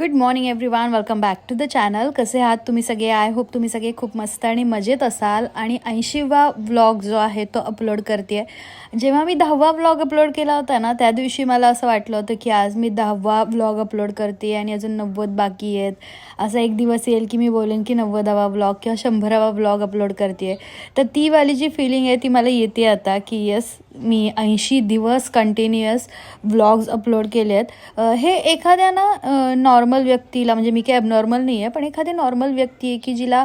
Good morning everyone welcome back to the channel कसे आहात तुम्ही सगळे? आय होप तुम्ही सगळे खूप मस्त आणि मजेत असाल. आणि ऐंशीवा व्लॉग जो आहे तो अपलोड करते जेव्हा मी दहावा व्लॉग अपलोड केला होता ना त्या दिवशी मला असं वाटलं होतं की आज मी दहावा व्लॉग अपलोड करते आणि अजून नव्वद बाकी आहेत. असा एक दिवस येईल की मी बोलेन की नव्वदावा व्लॉग किंवा शंभरावा व्लॉग अपलोड करते तर ती वाली जी फिलिंग आहे ती मला येते आता की येस मी ऐंशी दिवस कंटिन्युअस व्लॉग्स अपलोड केले आहेत हे एखाद्या ना नॉर्मल व्यक्तीला म्हणजे मी काही ॲबनॉर्मल नाही आहे पण एखादी नॉर्मल व्यक्ती आहे की जिला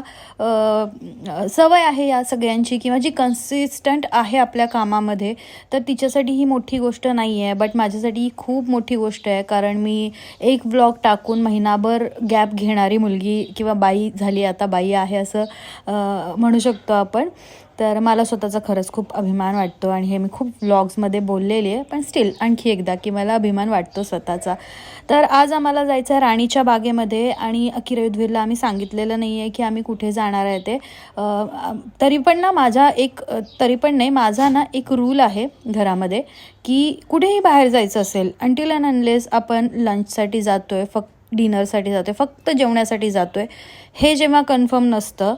सवय आहे या सगळ्यांची किंवा जी कन्सिस्टंट आहे आपल्या कामामध्ये तर तिच्यासाठी ही मोठी गोष्ट नाही आहे बट माझ्यासाठी ही खूप मोठी गोष्ट आहे कारण मी एक व्लॉग टाकून महिनाभर गॅप घेणारी मुलगी किंवा बाई झाली आता बाई आहे असं म्हणू शकतो आपण. तर मला स्वतःचा खरंच खूप अभिमान वाटतो आणि हे मी खूप व्लॉग्समध्ये बोललेली आहे पण स्टील आणखी एकदा की मला अभिमान वाटतो स्वतःचा. तर आज आम्हाला जायचं आहे राणीच्या बागेमध्ये आणि अकिरयुद्धवीरला आम्ही सांगितलेलं नाही आहे की आम्ही कुठे जाणार आहे ते. तरी पण ना माझा एक तरी पण नाही माझा ना एक रूल आहे घरामध्ये की कुठेही बाहेर जायचं असेल अंटील अँड अनलेस आपण लंचसाठी जातो आहे फक्त डिनरसाठी जातो आहे फक्त जेवण्यासाठी जातो आहे हे जेव्हा कन्फर्म नसतं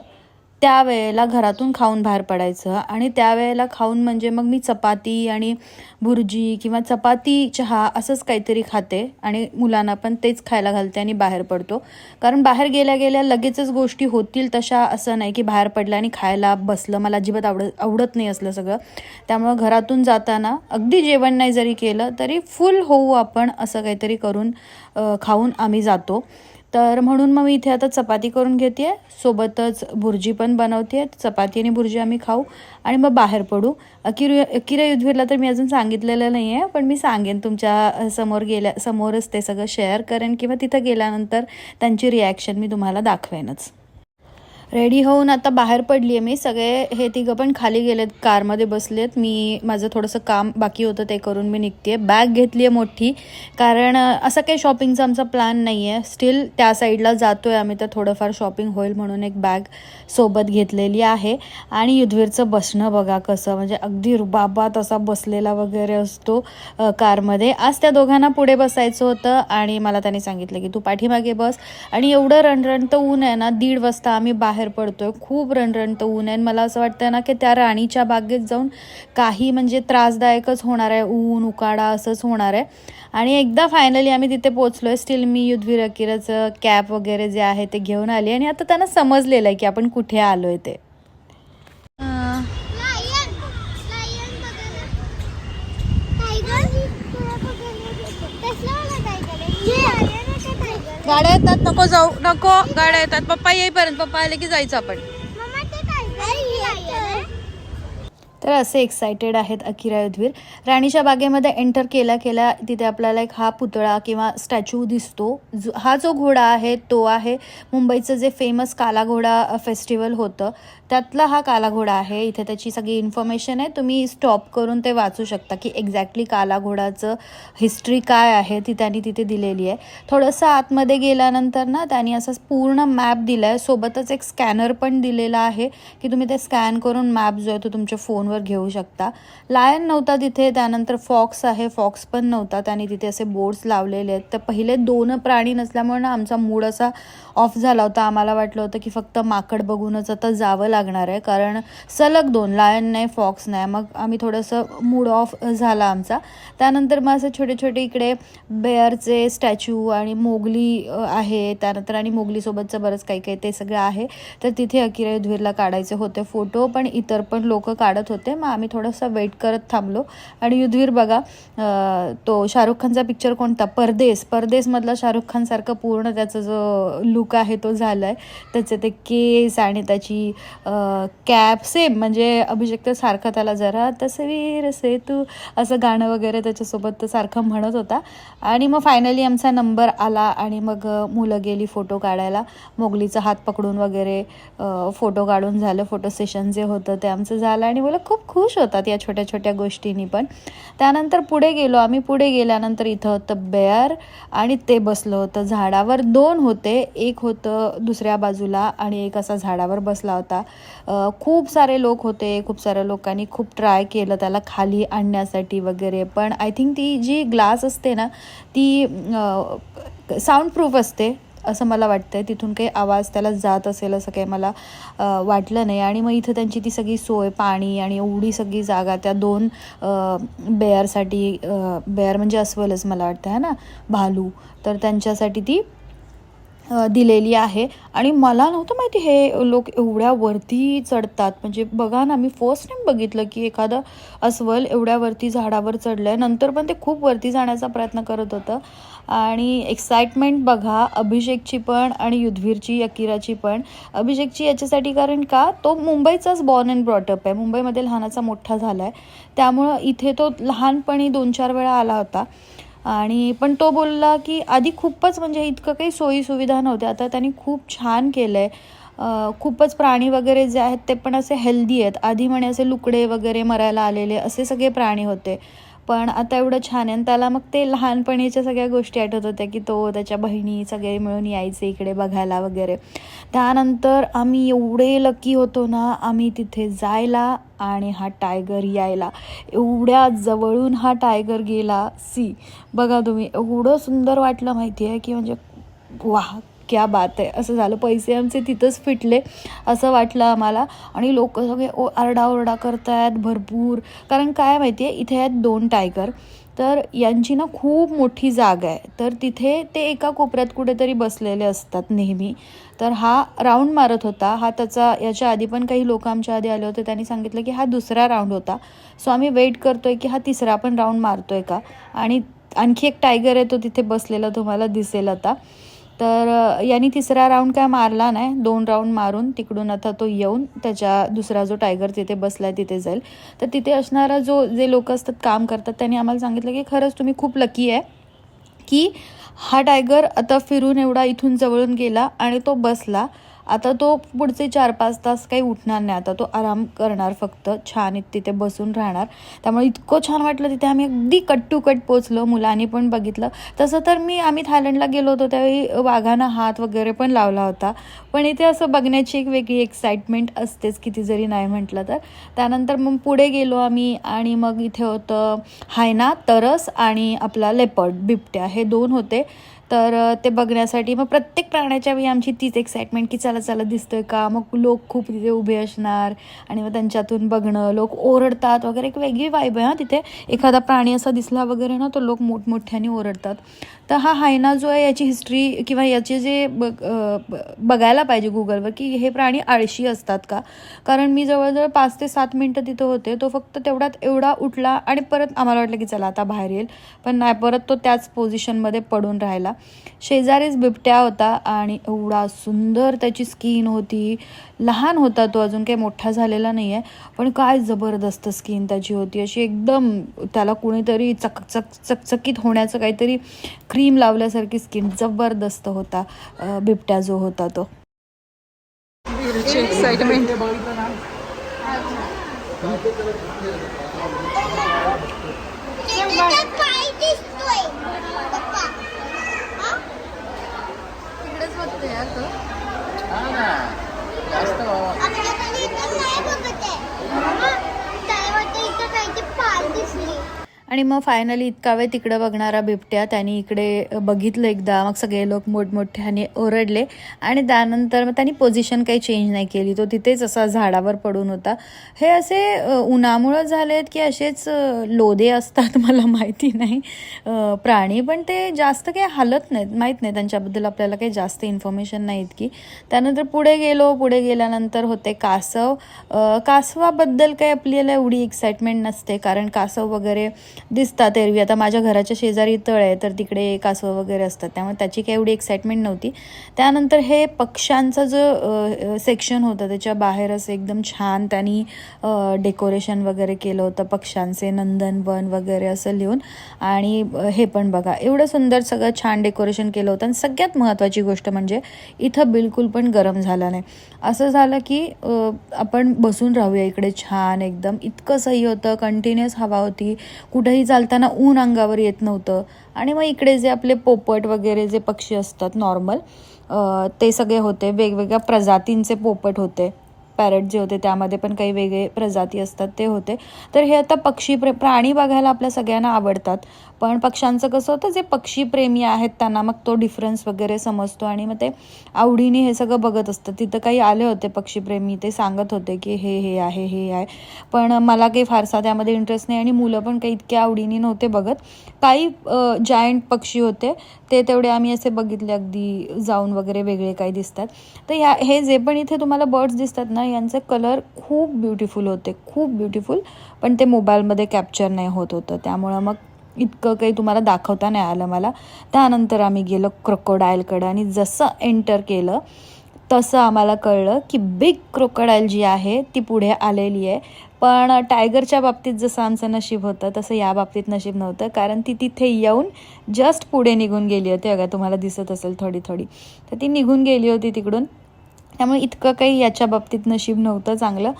त्यावेळेला घरातून खाऊन बाहेर पडायचं. आणि त्यावेळेला खाऊन म्हणजे मग मी चपाती आणि भुर्जी किंवा चपाती चहा असंच काहीतरी खाते. आणि मुलांना पण तेच खायला घालते आणि बाहेर पडतो. कारण बाहेर गेल्या गेल्या लगेचच गोष्टी होतील तशा असं नाही की बाहेर पडलं आणि खायला बसलं. मला अजिबात आवडत आवडत नाही असलं सगळं. त्यामुळं घरातून जाताना अगदी जेवण नाही जरी केलं तरी फुल होऊ आपण असं काहीतरी करून खाऊन आम्ही जातो. तर म्हणून मग मी इथे आता चपाती करून घेते आहे सोबतच भुर्जी पण बनवते आहे चपाती आणि भुर्जी आम्ही खाऊ आणि मग बाहेर पडू. अकिर अकिरा युद्धवीरला तर मी अजून सांगितलेलं नाही आहे पण मी सांगेन तुमच्यासमोर गेल्या समोरच ते सगळं शेअर करेन किंवा तिथं गेल्यानंतर त्यांची रिॲक्शन मी तुम्हाला दाखवेनच. रेडी होऊन आता बाहेर पडली आहे मी. सगळे हे तिघं पण खाली गेलेत कारमध्ये बसलेत. मी माझं थोडंसं काम बाकी होतं ते करून मी निघते बॅग घेतली आहे मोठी कारण असं काही शॉपिंगचा आमचा प्लॅन नाही आहे स्टील त्या साईडला जातो आहे आम्ही तर थोडंफार शॉपिंग होईल म्हणून एक बॅग सोबत घेतलेली आहे. आणि युद्धवीरचं बसणं बघा कसं म्हणजे अगदी रुबाबात असा बसलेला वगैरे असतो कारमध्ये. आज त्या दोघांना पुढे बसायचं होतं आणि मला त्यांनी सांगितलं की तू पाठीमागे बस. आणि एवढं रणरणतं ऊन आहे ना दीड वाजता आम्ही बाहेर बाहेर पडतोय खूप रणरणतं ऊन आहे. आणि मला असं वाटतं ना की त्या राणीच्या बागेत जाऊन काही म्हणजे त्रासदायकच होणार आहे. ऊन उकाडा असंच होणार आहे. आणि एकदा फायनली आम्ही तिथे पोचलो आहे स्टील मी युद्धवीर अकिराचं कॅप वगैरे जे आहे ते घेऊन आली. आणि आता त्यांना समजलेलं आहे की आपण कुठे आलो आहे ते अं, लायन लायन बघायला टायगर कसला वाला टायगर आहे लायन आहे का टायगर गाड्या येतात नको जाऊ नको. गाड्या येतात पप्पा येईपर्यंत पप्पा आले की जायचं आपण मम्मा ते टायगर लायन आहे तर असे एक्सायटेड आहेत अकिरा युद्धवीर राणीच्या बागेमध्ये एंटर केला केला तिथे आपल्याला एक हा पुतळा किंवा स्टॅच्यू दिसतो. जो हा जो घोडा आहे तो आहे मुंबईचं जे फेमस काला घोडा फेस्टिवल होतं त्यातला हा काला घोडा आहे. इथे त्याची सगळी इन्फॉर्मेशन आहे. तुम्ही स्टॉप करून ते वाचू शकता की एक्झॅक्टली काला घोडाचं हिस्ट्री काय आहे ती त्यांनी तिथे दिलेली आहे. थोडंसं आतमध्ये गेल्यानंतर ना त्यांनी असं पूर्ण मॅप दिला आहे सोबतच एक स्कॅनर पण दिलेला आहे की तुम्ही ते स्कॅन करून मॅप जो आहे तो तुमच्या फोन फोनवर घेऊ शकता. लायन नव्हता तिथे त्यानंतर फॉक्स आहे. फॉक्स पण नव्हता. त्यांनी तिथे असे बोर्ड्स लावलेले आहेत. तर पहिले दोन प्राणी नसल्यामुळे ना आमचा मूड असा ऑफ झाला होता. आम्हाला वाटलं होतं की फक्त माकड बघूनच आता जावं लागणार आहे. कारण सलग दोन लायन नाही फॉक्स नाही मग आम्ही थोडंसं मूड ऑफ झाला आमचा. त्यानंतर मग असं छोटे छोटे इकडे बेअरचे स्टॅच्यू आणि मोगली आहे. त्यानंतर आणि मोगलीसोबतचं बरंच काही काही ते सगळं आहे. तर तिथे अकिरा युधवीरला काढायचे होते फोटो पण इतर पण लोक काढत होते. होते. मग आम्ही थोडंसं वेट करत थांबलो. आणि युद्धवीर बघा तो शाहरुख खानचा पिक्चर कोणता? परदेस. परदेसमधला शाहरुख खानसारखं पूर्ण त्याचा जो लुक आहे तो झाला आहे त्याचे ते केस आणि त्याची कॅप सेम म्हणजे अभिषेक तर सारखा त्याला जरा तसवीर से तू असं गाणं वगैरे त्याच्यासोबत तर सारखं म्हणत होता. आणि मग फायनली आमचा नंबर आला आणि मग मुलं गेली फोटो काढायला. मोगलीचा हात पकडून वगैरे फोटो काढून झालं. फोटो सेशन जे होतं ते आमचं झालं. आणि मुलं खूप खुश होतात या छोट्या छोट्या गोष्टींनी पण. त्यानंतर पुढे गेलो आम्ही पुढे गेल्यानंतर इथं होतं बेअर आणि ते बसलं होतं. झाडावर दोन होते एक होतं दुसऱ्या बाजूला आणि एक असा झाडावर बसला होता. खूप सारे लोक होते खूप साऱ्या लोकांनी खूप ट्राय केलं त्याला खाली आणण्यासाठी वगैरे. पण आय थिंक ती जी ग्लास असते ना ती साऊंड प्रूफ असते. असं मला वाटतं तिथून काही आवाज त्याला जात असेल असं काही मला वाटलं नाही. आणि मग इथं त्यांची ती सगळी सोय पाणी आणि एवढी सगळी जागा त्या दोन बेअरसाठी बेअर म्हणजे अस्वलच मला वाटतं आहे ना? भालू. तर त्यांच्यासाठी ती दिलेली आहे. आणि मला नव्हतं माहिती हे लोक एवढ्या वरती चढतात. म्हणजे बघा ना मी फर्स्ट टाईम बघितलं की एखादं अस्वल एवढ्या वरती झाडावर चढलं आहे नंतर पण ते खूप वरती जाण्याचा प्रयत्न करत होतं. आणि एक्साइटमेंट बघा अभिषेकची पण आणि युद्धवीरची अकिराची पण. अभिषेकची याच्यासाठी कारण का तो मुंबईचाच बॉर्न अँड ब्रॉटअप आहे. मुंबईमध्ये लहानाचा मोठा झाला आहे त्यामुळं इथे तो लहानपणी दोन चार वेळा आला होता. आणि पण तो बोलला की आधी खूपच म्हणजे इतकं काही सोयीसुविधा नव्हत्या. आता त्यांनी खूप छान केलं आहे खूपच प्राणी वगैरे जे आहेत ते पण असे हेल्दी आहेत. आधी म्हणे असे लुकडे वगैरे मरायला आलेले असे सगळे प्राणी होते. पण आता एवढं छान आहे. आणि त्याला मग ते लहानपणीच्या सगळ्या गोष्टी आठवत होत्या की तो त्याच्या बहिणी सगळे मिळून यायचे इकडे बघायला वगैरे. त्यानंतर आम्ही एवढे लकी होतो ना आम्ही तिथे जायला आणि हा टायगर यायला. एवढ्या जवळून हा टायगर गेला. सी बघा तुम्ही एवढं सुंदर वाटलं माहिती आहे की म्हणजे वाह क्या बात आहे. असं झालं. पैसे आमचे तिथंच फिटले असं वाटलं आम्हाला. आणि लोक सगळे ओ आरडाओरडा करतायत भरपूर. कारण काय माहिती आहे इथे आहेत दोन टायगर तर यांची ना खूप मोठी जागा आहे. तर तिथे ते एका कोपऱ्यात कुठेतरी बसलेले असतात नेहमी. तर हा राऊंड मारत होता. हा त्याचा याच्या आधी पण काही लोक आमच्या आधी आले होते. त्यांनी सांगितलं की हा दुसरा राऊंड होता. सो आम्ही वेट करतोय की हा तिसरा पण राऊंड मारतोय का? आणि आणखी एक टायगर आहे तो तिथे बसलेला तुम्हाला दिसेल आता. तर यांनी तिसरा राऊंड काय मारला नाही. दोन राऊंड मारून तिकडून आता तो येऊन त्याच्या दुसरा जो टायगर तिथे बसलाय तिथे जाईल. तर तिथे असणारा जो जे लोक असतात काम करतात त्यांनी आम्हाला सांगितलं की खरंच तुम्ही खूप लकी आहे की हा टायगर आता फिरून एवढा इथून जवळून गेला आणि तो बसला. आता तो पुढचे चार पाच तास काही उठणार नाही. आता तो आराम करणार फक्त छान तिथे बसून राहणार. त्यामुळे इतकं छान वाटलं तिथे आम्ही अगदी कट टू कट पोचलो मुलांनी पण बघितलं. तसं तर मी आम्ही थायलंडला गेलो होतो त्यावेळी वाघानं हात वगैरे पण लावला होता. पण इथे असं बघण्याची एक वेगळी एक्साइटमेंट असतेच किती जरी नाही म्हटलं तर. त्यानंतर मग पुढे गेलो आम्ही आणि मग इथे होतं हायना तरस आणि आपला लेपर्ड बिबट्या हे दोन होते. तर ते बघण्यासाठी मग प्रत्येक प्राण्याच्या वेळी आमची तीच एक्साइटमेंट की चला चला दिसतोय का? मग लोक खूप तिथे उभे असणार आणि मग त्यांच्यातून बघणं लोक ओरडतात वगैरे एक वेगळी वाईब आहे हा तिथे. एखादा प्राणी असा दिसला वगैरे ना तो लोक मोठमोठ्याने ओरडतात. तर हा हायना जो आहे याची हिस्ट्री किंवा याचे जे बघ ब- बघायला पाहिजे गुगलवर की हे प्राणी आळशी असतात का? कारण मी जवळजवळ पाच ते सात मिनटं तिथं होते तो फक्त तेवढ्यात एवढा उठला आणि परत आम्हाला वाटलं की चला आता बाहेर येईल. पण नाही परत तो त्याच पोझिशनमध्ये पडून राहिला. शेजारीच बिबट्या होता आणि एवढा सुंदर त्याची स्किन होती. लहान होता तो अजून काही मोठा झालेला नाही आहे पण काय जबरदस्त स्किन त्याची होती. अशी एकदम त्याला कुणीतरी चकचक चकचकीत होण्याचं काहीतरी क्रीम लावल्यासारखी स्किन जबरदस्त होता बिबट्या जो होता तो. एक्साइटमेंट ಯಾಕೆ आणि मग फायनली इतका वेळ तिकडं बघणारा बिबट्या त्यांनी इकडे बघितलं एकदा. मग सगळे लोक मोठमोठ्याने ओरडले आणि त्यानंतर मग त्यांनी पोझिशन काही चेंज नाही केली. तो तिथेच असा झाडावर पडून होता. हे असे उन्हामुळं झाले आहेत की असेच लोदे असतात मला माहिती नाही. प्राणी पण ते जास्त काही हालत नाहीत. माहीत नाही त्यांच्याबद्दल आपल्याला काही जास्त इन्फॉर्मेशन नाही इतकी. त्यानंतर पुढे गेलो. पुढे गेल्यानंतर होते कासव. कासवाबद्दल काही आपल्याला एवढी एक्साइटमेंट नसते. कारण कासव वगैरे दिसतात एरवी. आता माझ्या घराच्या शेजारी तळ आहे तर तिकडे कासव वगैरे असतात. त्यामुळे त्याची काही एवढी एक्साइटमेंट नव्हती. त्यानंतर हे पक्ष्यांचं जो सेक्शन होतं त्याच्या बाहेर असं एकदम छान त्यांनी डेकोरेशन वगैरे केलं होतं पक्ष्यांचे नंदनवन वगैरे असं लिहून. आणि हे पण बघा. एवढं सुंदर सगळं छान डेकोरेशन केलं होतं. आणि सगळ्यात महत्त्वाची गोष्ट म्हणजे इथं बिलकुल पण गरम झाला नाही. असं झालं की आपण बसून राहूया इकडे छान एकदम. इतकं सही होतं कंटिन्युअस हवा होती. कुठे कुठेही चालताना ऊन अंगावर येत नव्हतं. आणि मग इकडे जे आपले पोपट वगैरे जे पक्षी असतात नॉर्मल ते सगळे होते. वेगवेगळ्या प्रजातींचे पोपट होते. पॅरट जे होते त्यामध्ये पण काही वेगळे प्रजाती असतात ते होते. तर हे आता पक्षी प्रे प्राणी बघायला आपल्या सगळ्यांना आवडतात. पण पक्ष्यांचं कसं होतं जे पक्षीप्रेमी आहेत त्यांना मग तो डिफरन्स वगैरे समजतो आणि मग ते आवडीने हे सगळं बघत असतं तिथं काही आले होते पक्षीप्रेमी ते सांगत होते की हे हे आहे हे आहे. पण मला काही फारसा त्यामध्ये इंटरेस्ट नाही आणि मुलं पण काही इतक्या आवडीने नव्हते बघत. काही जायंट पक्षी होते ते तेवढे आम्ही असे बघितले अगदी जाऊन वगैरे वेगळे काही दिसतात. तर ह्या हे जे पण इथे तुम्हाला बर्ड्स दिसतात ना यांचे कलर खूप ब्युटिफुल होते खूप ब्युटिफुल पण ते मोबाईलमध्ये कॅप्चर नाही होत होतं. त्यामुळं मग इतकं काही तुम्हाला दाखवता नाही आलं मला. त्यानंतर आम्ही गेलो क्रोकोडाईलकडं आणि जसं एंटर केलं तसं आम्हाला कळलं की बिग क्रोकोडाईल जी आहे ती पुढे आलेली आहे. पण टायगरच्या बाबतीत जसं आमचं नशीब होतं तसं या बाबतीत नशीब नव्हतं. कारण ती तिथे येऊन जस्ट पुढे निघून गेली होती. अगं तुम्हाला दिसत असेल थोडी थोडी तर ती निघून गेली होती तिकडून. त्यामुळे इतकं काही याच्या बाबतीत नशीब नव्हतं चांगलं.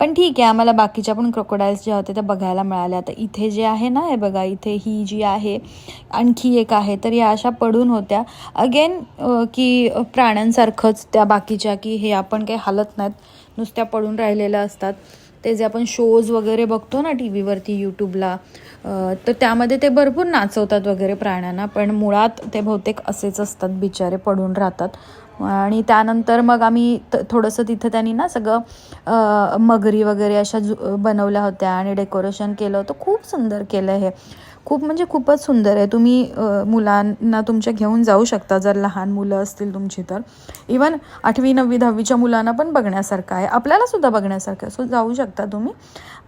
पण ठीक आहे आम्हाला बाकीच्या पण क्रोकोडाईल्स ज्या होत्या त्या बघायला मिळाल्या. आता इथे जे आहे ना हे बघा इथे ही जी आहे आणखी एक आहे तर या अशा पडून होत्या. अगेन की प्राण्यांसारखंच त्या बाकीच्या की हे आपण काही हालत नाहीत नुसत्या पडून राहिलेल्या असतात. ते जे आपण शोज वगैरे बघतो ना टी व्हीवरती यूट्यूबला तर त्यामध्ये ते भरपूर नाचवतात वगैरे प्राण्यांना. पण मुळात ते बहुतेक असेच असतात बिचारे पडून राहतात. आणि त्यानंतर मग आम्ही त थोडंसं तिथं त्यांनी ना सगळं मगरी वगैरे अशा जु बनवल्या होत्या आणि डेकोरेशन केलं होतं. खूप सुंदर केलं हे. खूप म्हणजे खूपच सुंदर आहे. तुम्ही मुलांना तुमच्या घेऊन जाऊ शकता. जर लहान मुलं असतील तुमची तर. इवन आठवी नववी दहावीच्या मुलांना पण बघण्यासारखं आहे. आपल्याला सुद्धा बघण्यासारखं आहे. सो जाऊ शकता तुम्ही.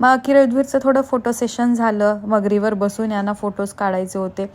मग अखेर थोडं फोटो सेशन झालं. मगरीवर बसून यांना फोटोज काढायचे होते.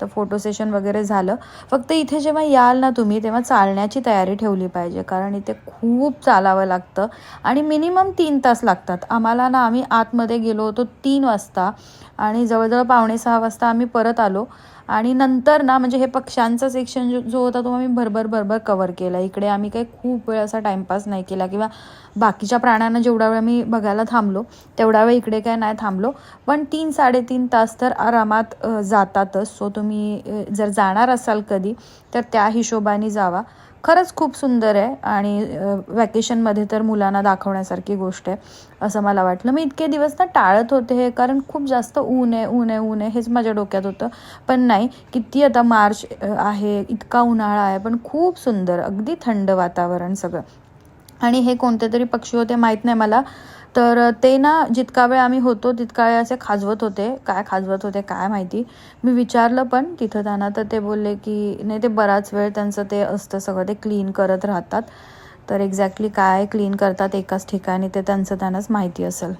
तर फोटो सेशन वगैरे झालं. फक्त इथे जेव्हा याल ना तुम्ही तेव्हा चालण्याची तयारी ठेवली पाहिजे. कारण इथे खूप चालावं लागतं. आणि मिनिमम तीन तास लागतात. आम्हाला ना आम्ही आतमध्ये गेलो होतो तीन वाजता. आणि जवळजवळ पावणे सहा वाजता आम्ही परत आलो. आणि नंतर ना म्हणजे हे पक्ष्यांचा सेक्शन जो जो होता तो आम्ही भरभर भरभर कवर केला. इकडे आम्ही काही खूप वेळ असा टाईमपास नाही केला किंवा बाकीच्या प्राण्यांना जेवढा वेळ आम्ही बघायला थांबलो तेवढा वेळ इकडे काय नाही थांबलो. पण तीन साडेतीन तास तर आरामात जातातच. सो तुम्ही जर जाणार असाल कधी तर त्या हिशोबाने जावा. खरंच खूप सुंदर आहे आणि वॅकेशनमध्ये तर मुलांना दाखवण्यासारखी गोष्ट आहे असं मला वाटलं. मी इतके दिवस ना टाळत होते हे कारण खूप जास्त ऊन आहे ऊन आहे ऊन आहे हेच माझ्या डोक्यात होतं. पण नाही किती आता मार्च आहे इतका उन्हाळा आहे पण खूप सुंदर अगदी थंड वातावरण सगळं. आणि हे कोणते तरी पक्षी होते माहीत नाही मला. तर ते ना जितका वेळ आम्ही होतो तितका वेळ असे खाजवत होते. काय खाजवत होते काय माहिती. मी विचारलं पण तिथं त्यांना तर ते बोलले की नाही ते बराच वेळ त्यांचं ते असतं सगळं ते क्लीन करत राहतात. तर एक्झॅक्टली काय क्लीन करतात एकाच ठिकाणी ते त्यांचं त्यांनाच माहिती असेल.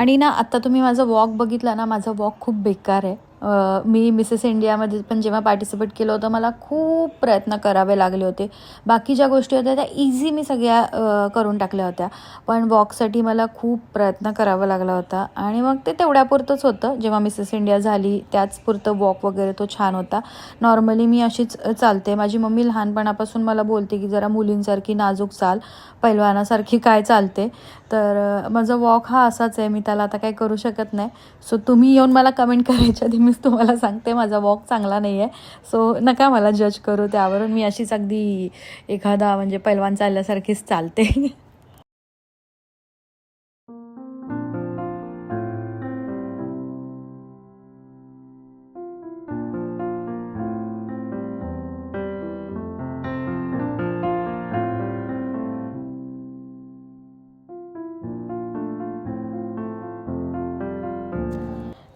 आणि ना आत्ता तुम्ही माझा वॉक बघितला ना माझा वॉक खूप बेकार आहे. मी मिसेस इंडियामध्ये पण जेव्हा पार्टिसिपेट केलं होतं मला खूप प्रयत्न करावे लागले होते. बाकी ज्या गोष्टी होत्या त्या इझी मी सगळ्या करून टाकल्या होत्या. पण वॉकसाठी मला खूप प्रयत्न करावा लागला होता. आणि मग ते तेवढ्यापुरतंच होतं. जेव्हा मिसेस इंडिया झाली त्याचपुरतं वॉक वगैरे तो छान होता. नॉर्मली मी अशीच चालते. माझी मम्मी लहानपणापासून मला बोलते की जरा मुलींसारखी नाजूक चाल. पैलवानासारखी काय चालते? तर माझा वॉक हा असाच आहे. मी त्याला आता काही करू शकत नाही. सो तुम्ही येऊन मला कमेंट करायच्या आधी मीच तुम्हाला सांगते माझा वॉक चांगला नाही आहे सो नका मला जज करू त्यावरून. मी अशीच अगदी एखादा म्हणजे पैलवान चालल्यासारखीच चालते.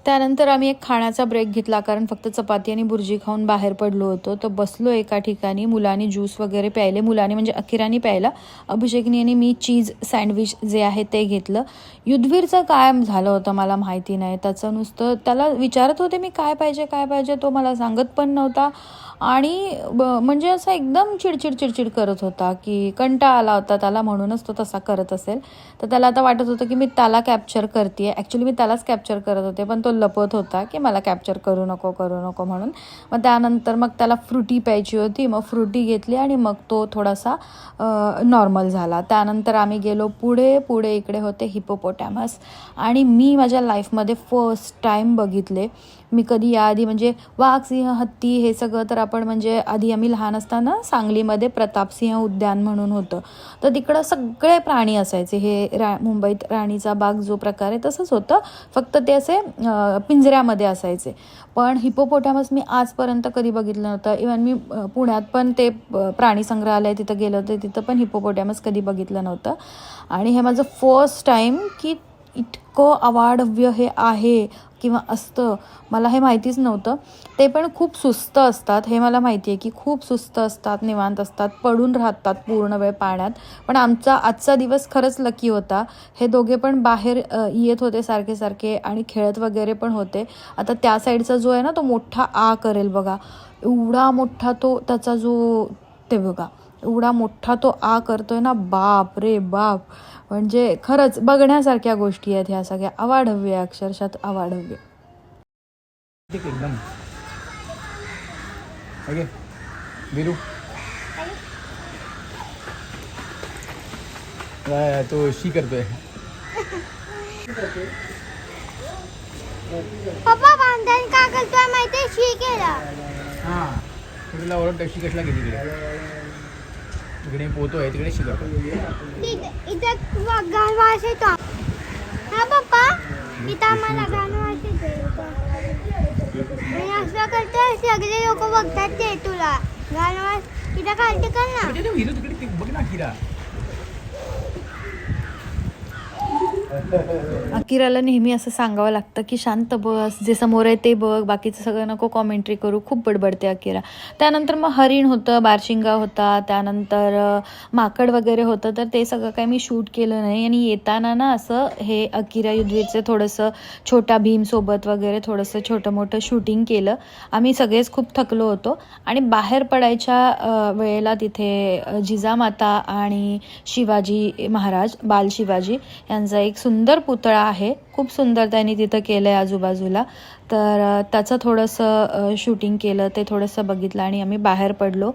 त्यानंतर आम्ही एक खाण्याचा ब्रेक घेतला कारण फक्त चपाती आणि बुर्जी खाऊन बाहेर पडलो होतो. तर बसलो एका ठिकाणी मुलांनी ज्यूस वगैरे प्यायले. मुलांनी म्हणजे अखिरानी प्यायला. अभिषेकनी आणि मी चीज सँडविच जे आहे ते घेतलं. युद्धवीरचं काय झालं होतं मला माहिती नाही. त्याचं नुसतं त्याला विचारत होते मी काय पाहिजे काय पाहिजे? तो मला सांगत पण नव्हता. आणि ब म्हणजे असं एकदम चिडचिड चिडचिड करत होता की कंटाळा आला होता त्याला म्हणूनच तो तसा करत असेल. तर त्याला आता वाटत होतं की मी त्याला कॅप्चर करते ॲक्च्युली मी त्यालाच कॅप्चर करत होते पण तो लपत होता की मला कॅप्चर करू नको करू नको म्हणून. मग त्यानंतर मग त्याला फ्रुटी प्यायची होती मग फ्रुटी घेतली आणि मग तो थोडासा नॉर्मल झाला. त्यानंतर आम्ही गेलो पुढे पुढे इकडे होते हिपोपोटॅमस आणि मी माझ्या लाईफमध्ये फर्स्ट टाईम बघितले. मी कधी याआधी म्हणजे वाघ सिंह हत्ती हे सगळं तर आपण म्हणजे आधी आम्ही लहान असताना सांगलीमध्ये प्रतापसिंह उद्यान म्हणून होतं. तर तिकडं सगळे प्राणी असायचे. हे रा मुंबईत राणीचा बाग जो प्रकार आहे तसंच होतं. फक्त ते असे पिंजऱ्यामध्ये असायचे. पण हिपोपोटॅमस मी आजपर्यंत कधी बघितलं नव्हतं. इवन मी पुण्यात पण ते प्राणी संग्रहालय तिथं गेलं होतं. तिथं पण हिपोपोटॅमस कधी बघितलं नव्हतं. आणि हे माझं फर्स्ट टाईम की इतकं अवाढव्य हे आहे. किंवा असतं मला हे माहितीच नव्हतं. ते पण खूप सुस्त असतात हे मला माहिती आहे की खूप सुस्त असतात निवांत असतात पडून राहतात पूर्ण वेळ पाण्यात. पण आमचा आजचा दिवस खरंच लकी होता. हे दोघे पण बाहेर येत होते सारखे सारखे आणि खेळत वगैरे पण होते. आता त्या साईडचा जो आहे ना तो मोठा आ करेल बघा. एवढा मोठा तो त्याचा जो ते बघा. एवढा मोठा तो आ करतोय ना बाप रे बाप. म्हणजे खरंच बघण्यासारख्या गोष्टी आहेत ह्या सगळ्या. अवाढव्य अक्षरशः अवाढव्य. ठीक एकदम. ओके. वीरू काय तो शी करतोय. पप्पा बांधण का करतोय माहितीये? शी केला. हां तुला ओरडतो शी कशला गेली इकडे पोहतो आहे तिकडे शी करतो तिथे- इथं वा- गाण वास येतो हा पप्पा इथं आम्हाला गाण वास येतो आणि असं करतोय सगळे लोक बघतात ते तुला. गाण वास इथं खालती कर ना. तिकडे बघ ना किरा अकिराला नेहमी असं सांगावं लागतं की शांत बस जे समोर आहे ते बघ बाकीचं सगळं नको कॉमेंट्री करू. खूप बडबडते अकिरा. त्यानंतर मग हरिण होतं बारशिंगा होता त्यानंतर माकड वगैरे होतं तर ते सगळं काही मी शूट केलं नाही. आणि येताना ना असं हे अकिरा युद्धवीरचं थोडंसं छोटा भीमसोबत वगैरे थोडंसं छोटं मोठं शूटिंग केलं. आम्ही सगळेच खूप थकलो होतो. आणि बाहेर पडायच्या वेळेला तिथे जिजामाता आणि शिवाजी महाराज बाल शिवाजी यांचा एक सुंदर पुतळा आहे. खूप सुंदर त्यांनी तिथं केलं आहे आजूबाजूला. तर त्याचं थोडंसं शूटिंग केलं ते थोडंसं बघितलं आणि आम्ही बाहेर पडलो.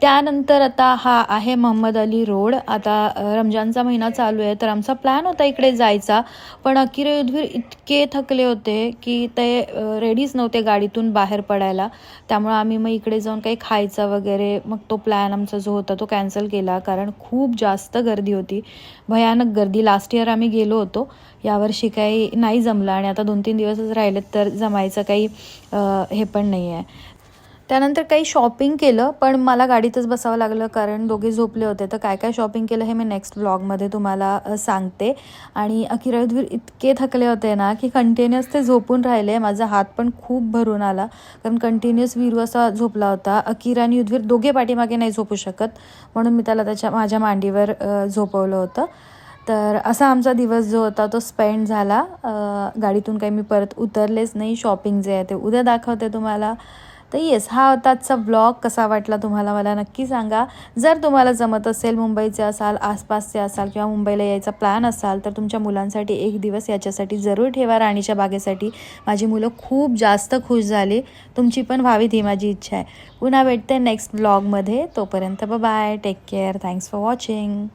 त्यानंतर आता हा आहे मोहम्मद अली रोड. आता रमजानचा महिना चालू आहे तर आमचा प्लॅन होता इकडे जायचा. पण अकिरा युद्धवीर इतके थकले होते की ते रेडीच नव्हते गाडीतून बाहेर पडायला. त्यामुळे आम्ही मग इकडे जाऊन काही खायचं वगैरे मग तो प्लॅन आमचा जो होता तो कॅन्सल केला. कारण खूप जास्त गर्दी होती. भयानक गर्दी. लास्ट इयर आम्ही गेलो होतो. यावर्षी काही नाही जमलं. आणि आता दोन तीन दिवसच राहिलेत तर जमायचं काही हे पण नाही आहे त्यानंतर काही शॉपिंग केलं पण मला गाडीतच बसावं लागलं कारण दोघे झोपले होते. तर काय काय शॉपिंग केलं हे मी नेक्स्ट व्लॉगमध्ये तुम्हाला सांगते. आणि अकिरा इतके थकले होते ना की कंटिन्युअस ते झोपून राहिले. माझा हात पण खूप भरून आला कारण कंटिन्युअस वीरू असा झोपला होता. अकिर आणि युद्धवीर दोघे पाठीमागे नाही झोपू शकत म्हणून मी त्याला त्याच्या माझ्या मांडीवर झोपवलं होतं. तर असा आमचा दिवस जो होता तो स्पेंड झाला. गाडीतून काही मी परत उतरलेच नाही शॉपिंग जे आहे ते उद्या दाखवते तुम्हाला. तर येस हा होता आजचा ब्लॉग कसा वाटला तुम्हाला मला नक्की सांगा. जर तुम्हाला जमत असेल मुंबईचे असाल आसपासचे असाल किंवा मुंबईला यायचा प्लॅन असाल तर तुमच्या मुलांसाठी एक दिवस याच्यासाठी जरूर ठेवा. राणीच्या बागेसाठी माझी मुलं खूप जास्त खुश झाली. तुमची पण व्हावीत ही माझी इच्छा आहे. पुन्हा भेटते नेक्स्ट ब्लॉगमध्ये तोपर्यंत bye take care thanks for watching